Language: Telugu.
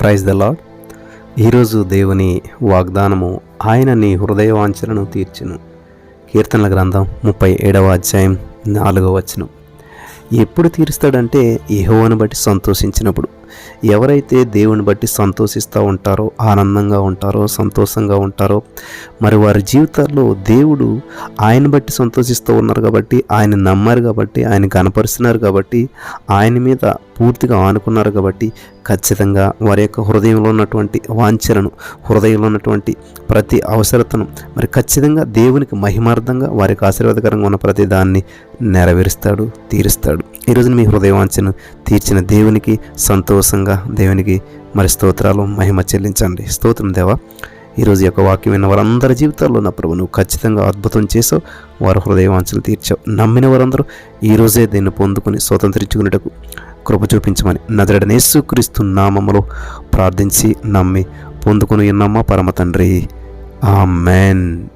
ప్రైజ్ ద లాడ్ ఈరోజు దేవుని వాగ్దానము ఆయన నీ హృదయవాంఛలను తీర్చును. కీర్తనల గ్రంథం ముప్పై ఏడవ అధ్యాయం నాలుగవ వచనం. ఎప్పుడు తీరుస్తాడంటే యెహోవాను బట్టి సంతోషించినప్పుడు. ఎవరైతే దేవుని బట్టి సంతోషిస్తూ ఉంటారో ఆనందంగా ఉంటారో సంతోషంగా ఉంటారో మరి వారి జీవితాల్లో దేవుడు ఆయన బట్టి సంతోషిస్తూ ఉన్నారు కాబట్టి ఆయన నమ్మారు కాబట్టి ఆయన కనపరుస్తున్నారు కాబట్టి ఆయన మీద పూర్తిగా ఆనుకున్నారు కాబట్టి ఖచ్చితంగా వారి యొక్క హృదయంలో ఉన్నటువంటి వాంఛలను హృదయంలో ఉన్నటువంటి ప్రతి అవసరతను మరి ఖచ్చితంగా దేవునికి మహిమార్థంగా వారికి ఆశీర్వాదకరంగా ఉన్న ప్రతి దాన్ని నెరవేరుస్తాడు తీరుస్తాడు. ఈరోజు మీ హృదయ వాంఛను తీర్చిన దేవునికి సంతోషంగా దేవునికి మరి స్తోత్రాలు మహిమ చెల్లించండి. స్తోత్రం దేవా. ఈరోజు యొక్క వాక్యం విన్న వారందరి జీవితాల్లో నా ప్రభు నువ్వు ఖచ్చితంగా అద్భుతం చేసావు. వారి హృదయవాంఛలు తీర్చావు. నమ్మిన వారందరూ ఈరోజే దీన్ని పొందుకుని స్వతంత్రించుకునేటకు కృప చూపించమని నదరడనేసు క్రీస్తు నామములో ప్రార్థించి నమ్మి పొందుకుని ఉన్నామా? పరమ తండ్రి. ఆమెన్.